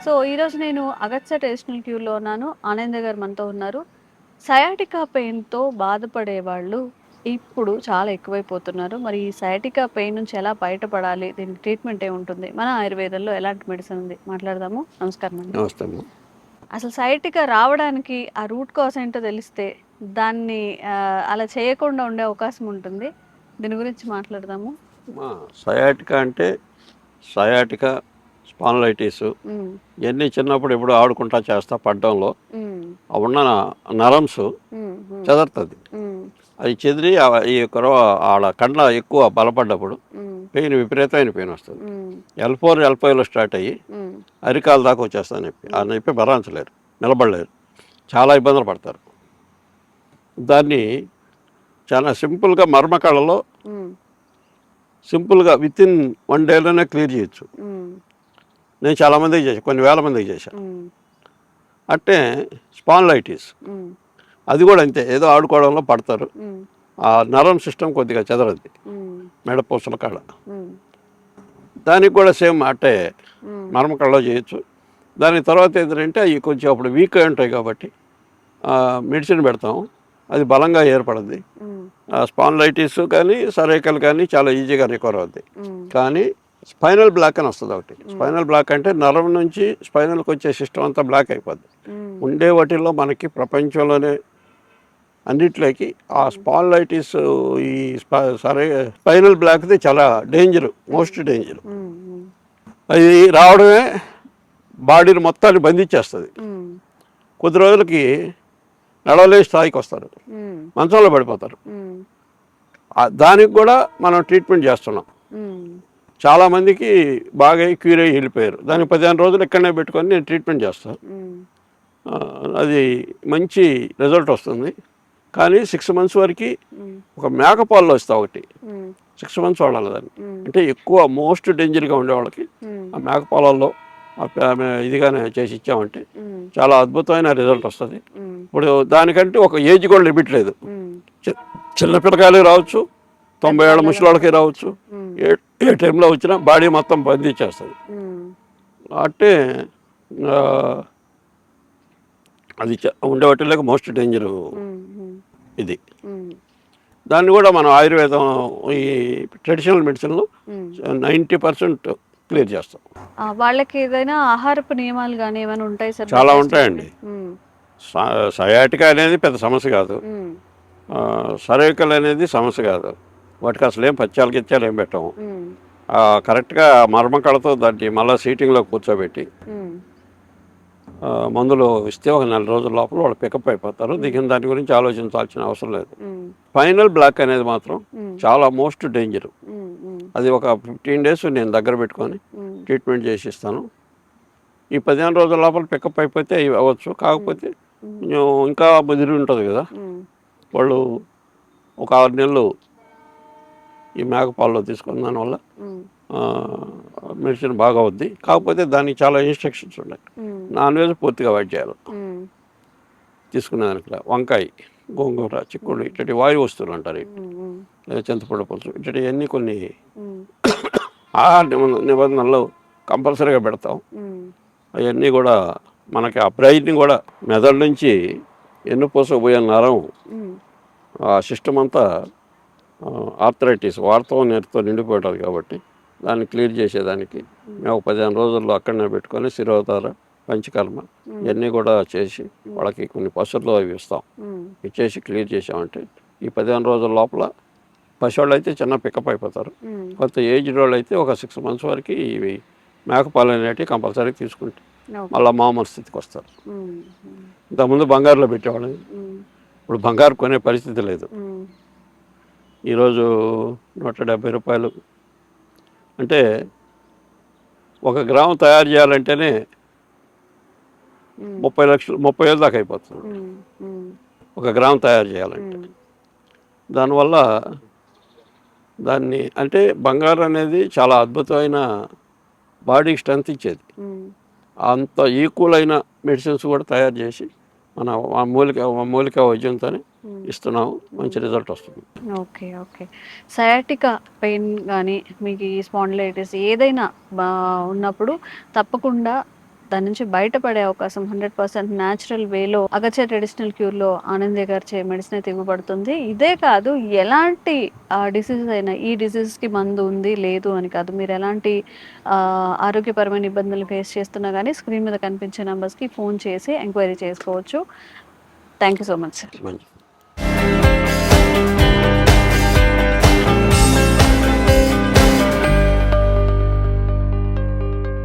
So ఈరోజు నేను అగత్స టెస్టినల్ క్యూర్లో ఉన్నాను. ఆనంద్ గారు మనతో ఉన్నారు. సయాటికా పెయిన్తో బాధపడే వాళ్ళు ఇప్పుడు చాలా ఎక్కువైపోతున్నారు. మరి ఈ సయాటికా పెయిన్ నుంచి ఎలా బయటపడాలి? దీనికి ట్రీట్మెంట్ ఏముంటుంది? మన ఆయుర్వేదంలో ఎలాంటి మెడిసిన్ ఉంది? మాట్లాడదాము. నమస్కారం అండి. అసలు సయాటికా రావడానికి ఆ రూట్ కాజ్ ఏంటో తెలిస్తే దాన్ని అలా చేయకుండా ఉండే అవకాశం ఉంటుంది. దీని గురించి మాట్లాడదాము. సయాటికా అంటే సయాటికా స్పాన్లైటిస్. ఇవన్నీ చిన్నప్పుడు ఎప్పుడు ఆడుకుంటా చేస్తా పడ్డంలో. ఉన్న నరమ్స్ చెదరుతుంది. అది చెదిరి ఈ కరవ ఆడ కండ్ల ఎక్కువ బలపడ్డప్పుడు పెయిన్ విపరీతమైన పెయిన్ వస్తుంది. ఎల్ ఫోర్ ఎల్ ఫైవ్లో స్టార్ట్ అయ్యి అరికాల దాకా వచ్చేస్తా నొప్పి ఆ నొప్పి భరాంచలేరు నిలబడలేరు. చాలా ఇబ్బందులు పడతారు. దాన్ని చాలా సింపుల్గా మర్మకళలో సింపుల్గా విత్ ఇన్ వన్ డేలోనే క్లియర్ చేయొచ్చు. నేను చాలామందికి చేశాను కొన్ని వేల మందికి చేశాను అంటే స్పాన్లైటిస్. అది కూడా అంతే ఏదో ఆడుకోవడంలో పడతారు. ఆ నరం సిస్టమ్ కొద్దిగా చెదరద్ది ఉమ్, మెడపూసల కాడ. దానికి కూడా సేమ్ అట్టే ఉమ్, మర్మకళ్ళలో చేయొచ్చు. దాని తర్వాత ఏంటంటే అవి కొంచెం అప్పుడు వీక్ అయి ఉంటాయి కాబట్టి మెడిసిన్ పెడతాం. అది బలంగా ఏర్పడుద్ది ఉమ్, స్పాన్లైటిస్ కానీ సరైకల్ కానీ చాలా ఈజీగా రికవర్ అవుద్ది. కానీ స్పైనల్ బ్లాక్ అని వస్తుంది ఒకటి. స్పైనల్ బ్లాక్ అంటే నరం నుంచి స్పైనల్కి వచ్చే సిస్టమ్ అంతా బ్లాక్ అయిపోద్ది. ఉండే వాటిల్లో మనకి ప్రపంచంలోనే అన్నిట్లోకి ఆ స్పాన్లైటిస్ ఈ సరే స్పైనల్ బ్లాక్ది చాలా డేంజర్ మోస్ట్ డేంజర్. అది రావడమే బాడీని మొత్తాన్ని బంధించేస్తుంది. కొద్ది రోజులకి నడవలే స్థాయికి వస్తారు. మంచంలో పడిపోతారు. దానికి కూడా మనం ట్రీట్మెంట్ చేస్తున్నాం. చాలామందికి బాగా క్యూర్ అయ్యి వెళ్ళిపోయారు. దానికి పదిహేను రోజులు ఇక్కడనే పెట్టుకొని నేను ట్రీట్మెంట్ చేస్తాను. అది మంచి రిజల్ట్ వస్తుంది. కానీ సిక్స్ మంత్స్ వరకు ఒక మేకపాల్లో ఇస్తా ఒకటి. సిక్స్ మంత్స్ వాడాలి దాన్ని. అంటే ఎక్కువ మోస్ట్ డేంజర్గా ఉండే వాళ్ళకి ఆ మేకపాలల్లో ఇదిగానే చేసి ఇచ్చామంటే చాలా అద్భుతమైన రిజల్ట్ వస్తుంది. ఇప్పుడు దానికంటే ఒక ఏజ్ కూడా లిమిట్ లేదు. ఉమ్, చి- చిన్న పిల్లకాయలకి రావచ్చు తొంభై ఏళ్ళ ముసలివాళ్ళకి రావచ్చు. ఏ ఏ టైంలో వచ్చినా బాడీ మొత్తం బంధించేస్తుంది అంటే అది చ- ఉండే వాటిలోకి మోస్ట్ డేంజర్ ఇది. దాన్ని కూడా మనం ఆయుర్వేదం ఈ ట్రెడిషనల్ మెడిసిన్లో. నైంటీ పర్సెంట్ క్లియర్ చేస్తాం. వాళ్ళకి ఏదైనా ఆహారపు నియమాలు కానీ ఏమైనా ఉంటాయి సార్? చాలా ఉంటాయండి. సయాటికా అనేది పెద్ద సమస్య కాదు. సరైకల్ అనేది సమస్య కాదు. వాటికి అసలు ఏం పచ్చాలు గిచ్చాలు ఏం పెట్టాము. కరెక్ట్గా మర్మకళతో దాన్ని మళ్ళీ సీటింగ్లో కూర్చోబెట్టి మందులు ఇస్తే ఒక నెల రోజుల లోపల వాళ్ళు పికప్ అయిపోతారు. దిగిన దాని గురించి ఆలోచించాల్సిన అవసరం లేదు. ఫైనల్ బ్లాక్ అనేది మాత్రం చాలా మోస్ట్ డేంజర్. అది ఒక ఫిఫ్టీన్ డేస్ నేను దగ్గర పెట్టుకొని ట్రీట్మెంట్ చేసి ఇస్తాను. ఈ పదిహేను రోజుల లోపల పికప్ అయిపోతే అవి అవ్వచ్చు. కాకపోతే ఇంకా బెదిరి ఉంటుంది కదా. వాళ్ళు ఒక ఆరు నెలలు ఈ మేకపాల్లో తీసుకున్న దానివల్ల మెడిసిన్ బాగా అవుద్ది. కాకపోతే దానికి చాలా ఇన్స్ట్రక్షన్స్ ఉన్నాయి. నాన్ వెజ్ పూర్తిగా అవాయిడ్ చేయాలి. ఉమ్, తీసుకునే దానికి వంకాయ గోంగూర చిక్కుడు ఇట్లాంటి వాయు వస్తువులు అంటారు లేదా చింతపండు పులుసు ఇట్లాంటివన్నీ కొన్ని ఆహార నిబంధ- నిబంధనలు కంపల్సరీగా పెడతాం. అవన్నీ కూడా మనకి ఆ బ్రెయిన్ కూడా మెదడు నుంచి ఎన్నుపూస పోయే నరం ఆ సిస్టమ్ అంతా ఆర్థరైటిస్ వార్తం నేటితో నిండిపోయారు కాబట్టి దాన్ని క్లియర్ చేసేదానికి మేము పదిహేను రోజుల్లో అక్కడనే పెట్టుకొని శిరోధార పంచకర్మ ఇవన్నీ కూడా చేసి వాళ్ళకి కొన్ని పసులు అవి ఇస్తాం. ఇచ్చేసి క్లియర్ చేసామంటే ఈ పదిహేను రోజుల లోపల పసివాళ్ళు అయితే చిన్న పికప్ అయిపోతారు. కొంత ఏజ్ వాళ్ళు అయితే ఒక సిక్స్ మంత్స్ వరకు ఇవి మేకపాలు అనేటివి కంపల్సరీ తీసుకుంటే. మళ్ళీ మామూలు స్థితికి వస్తారు. ఇంతకుముందు బంగారులో పెట్టేవాళ్ళం. ఇప్పుడు బంగారు కొనే పరిస్థితి లేదు. ఈరోజు నూట డెబ్బై రూపాయలు. అంటే ఒక గ్రాము తయారు చేయాలంటేనే ముప్పై లక్షలు ముప్పై వేలు దాకా అయిపోతుంది. ఒక గ్రాము తయారు చేయాలంటే. దానివల్ల దాన్ని అంటే బంగారు అనేది చాలా అద్భుతమైన బాడీకి స్ట్రెంత్ ఇచ్చేది. అంత ఈక్వల్ అయిన మెడిసిన్స్ కూడా తయారు చేసి మన మూలిక మూలిక వైద్యంతోనే ఇస్తున్నాము. మంచి రిజల్ట్ వస్తుంది. Okay okay. సయాటికా పెయిన్ కానీ మీకు ఈ స్పాండిలైటిస్ ఏదైనా బా ఉన్నప్పుడు తప్పకుండా దాని నుంచి బయటపడే అవకాశం హండ్రెడ్ పర్సెంట్ న్యాచురల్ వేలో అగచే ట్రెడిషనల్ క్యూర్లో ఆనంద్ గారు చే మెడిసిన్ అయితే ఇవ్వబడుతుంది. ఇదే కాదు ఎలాంటి డిసీజ్ అయినా ఈ డిసీజ్కి మందు ఉంది లేదు అని కాదు మీరు ఎలాంటి ఆరోగ్యపరమైన ఇబ్బందులు ఫేస్ చేస్తున్నా కానీ స్క్రీన్ మీద కనిపించే నెంబర్స్కి ఫోన్ చేసి ఎంక్వైరీ చేసుకోవచ్చు. Thank you so much sir